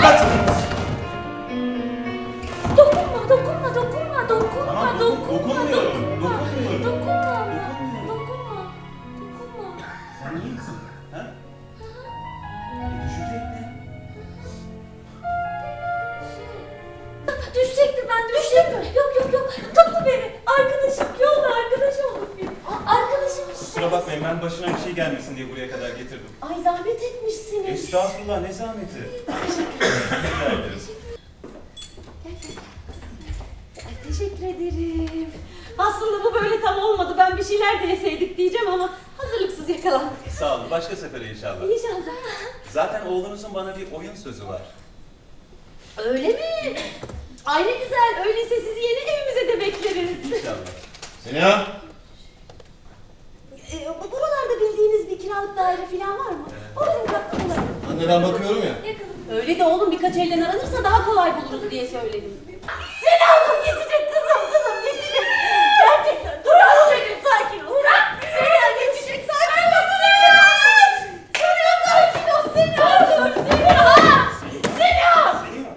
どこまどこまどこまどこまどこまどこまどこま zahmet etmişsiniz. Estağfurullah ne zahmeti. Rica ederim. Gel, gel, gel. Ay, teşekkür ederim. Aslında bu böyle tam olmadı. Ben bir şeyler deneseydik diyeceğim ama hazırlıksız yakalandık. Sağ olun. Başka sefere inşallah. İnşallah. Zaten oğlunuzun bana bir oyun sözü var. Öyle mi? Ay ne güzel. Öyleyse sizi yeni evimize de bekleriz. İnşallah. Seniha. Ee, bu- buralarda bildiğiniz bir kiralık daire falan var? Ben bakıyorum ya. Öyle de oğlum birkaç elden aranırsa daha kolay buluruz diye söyledim. Seni hanım geçecek kızım kızım geçecek. Gerçekten dur oğlum benim sakin ol. Bırak seni geçecek sakin ol. Seni sakin ol seni dur seni ya. Seni mi?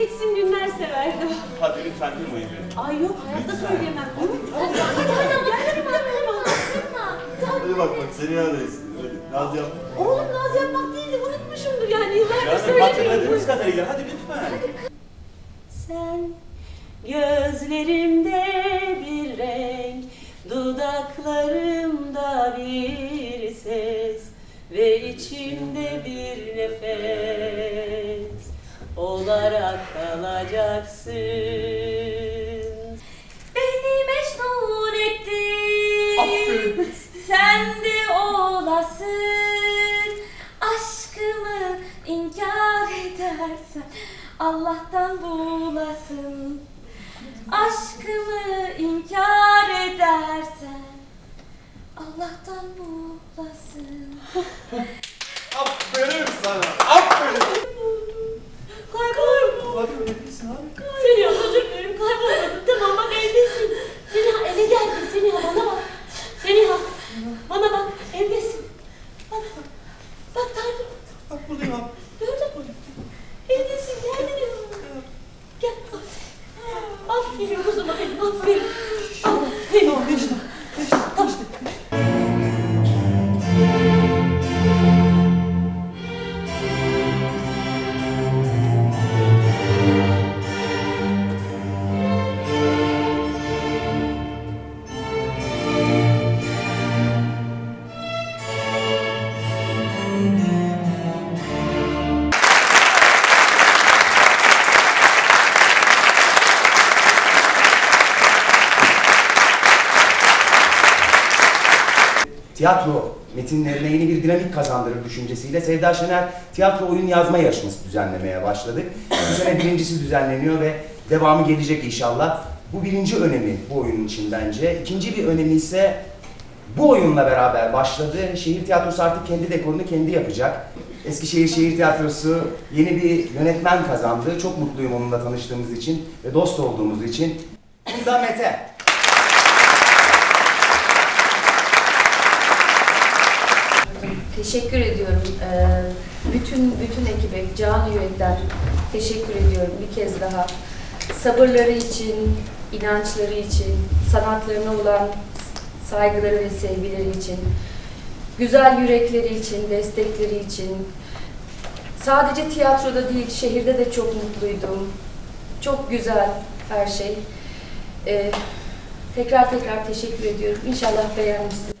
Eksin günler severdim. Hadi lütfen kırmayın beni. Ay yok hayatta söyleyemem. Hadi hadi hadi ama kırma kırma kırma. Hadi bak bak Seniha'dayız. Öyle naz yapma. Oğlum naz yapmak değil de unutmuşumdur yani yıllardır kadarıyla hadi lütfen. Sen gözlerimde olarak kalacaksın. Beni mecnun ettin, sen de olasın. Aşkımı inkar edersen Allah'tan bulasın. Aşkımı inkar edersen Allah'tan bulasın. Aferin sana. Aferin. Kaybolma. Bak nefesin abi. Seni özür dilerim kaybolmadım. Tamam bak evdesin. Seni eve geldin. Seni bana bak. Seni bana bak evdesin. Bana bak. Bak Tanrım. Bak buradayım abi. Gördün mü? Evdesin geldin yanıma. Gel aferin. Aferin kuzuma benim aferin. Aferin. Tamam. Tiyatro metinlerine yeni bir dinamik kazandırır düşüncesiyle Sevda Şener tiyatro oyun yazma yarışması düzenlemeye başladık. Bu sene birincisi düzenleniyor ve devamı gelecek inşallah. Bu birinci önemi bu oyunun için bence. İkinci bir önemi ise bu oyunla beraber başladı. Şehir tiyatrosu artık kendi dekorunu kendi yapacak. Eskişehir Şehir Tiyatrosu yeni bir yönetmen kazandı. Çok mutluyum onunla tanıştığımız için ve dost olduğumuz için. Bunda Mete. Teşekkür ediyorum. Ee, bütün bütün ekibe, can yürekten teşekkür ediyorum bir kez daha. Sabırları için, inançları için, sanatlarına olan saygıları ve sevgileri için, güzel yürekleri için, destekleri için. Sadece tiyatroda değil, şehirde de çok mutluydum. Çok güzel her şey. Ee, tekrar tekrar teşekkür ediyorum. İnşallah beğenmişsiniz.